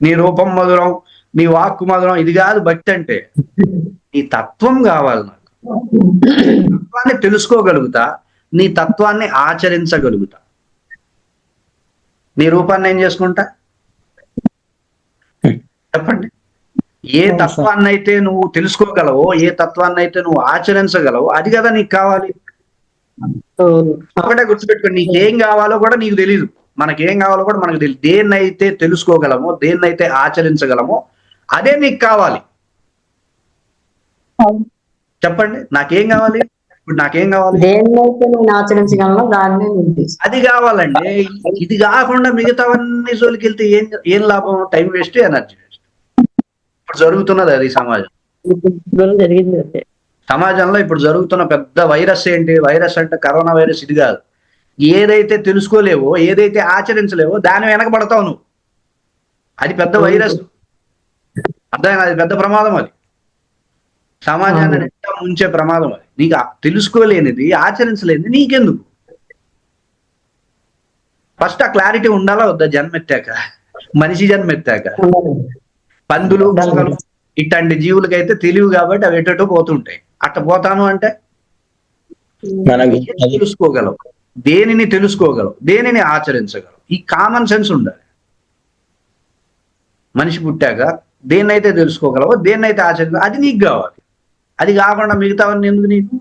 నీ రూపం మధురం నీ వాక్కు మధురం ఇది కాదు భక్తి అంటే. నీ తత్వం కావాలి నాకు. తత్వాన్ని తెలుసుకోగలుగుతా నీ తత్వాన్ని ఆచరించగలుగుతా. నీ రూపాన్ని ఏం చేసుకుంటా? చెప్పండి. ఏ. తత్వాన్ని అయితే నువ్వు తెలుసుకోగలవో ఏ తత్వాన్ని అయితే నువ్వు ఆచరించగలవో అది కదా నీకు కావాలి. ఒకటే గుర్తుపెట్టుకో నీకు ఏం కావాలో కూడా నీకు తెలియదు మనకేం కావాలో కూడా మనకు తెలియదు దేన్నైతే తెలుసుకోగలమో దేన్నైతే ఆచరించగలమో అదే నీకు కావాలి. చెప్పండి నాకేం కావాలి? ఇప్పుడు నాకేం కావాలి? ఆచరించగలను దాన్నే. అది కావాలండి. ఇది కాకుండా మిగతావన్నీ జోలికి వెళ్తే ఏం ఏం లాభం? Time waste energy waste. ఇప్పుడు జరుగుతున్నది అది సమాజం. సమాజంలో ఇప్పుడు జరుగుతున్న పెద్ద వైరస్ ఏంటి? వైరస్ అంటే కరోనా వైరస్ ఇది కాదు. ఏదైతే తెలుసుకోలేవో ఏదైతే ఆచరించలేవో దాని వెనకబడతావు నువ్వు. అది పెద్ద వైరస్. అర్థం అది పెద్ద ప్రమాదం అది. సమాజాన్ని ముంచే ప్రమాదం అది. నీకు తెలుసుకోలేనిది ఆచరించలేనిది నీకెందుకు? ఫస్ట్ ఆ క్లారిటీ ఉండాలా వద్దా జన్మెత్తాక మనిషి జన్మెత్తాక. పందులు. మొగలు ఇట్లాంటి జీవులకైతే తెలివి కాబట్టి అవి ఎటో పోతుంటాయి. అట్ట పోతాను అంటే? తెలుసుకోగలవు దేనిని తెలుసుకోగలవు? దేనిని ఆచరించగలవు? ఈ కామన్ సెన్స్ ఉండాలి. మనిషి పుట్టాక దేన్నైతే తెలుసుకోగలవో దేన్నైతే ఆచరించ అది నీకు కావాలి. అది కాకుండా మిగతావన్నీ ఎందుకు నీకు?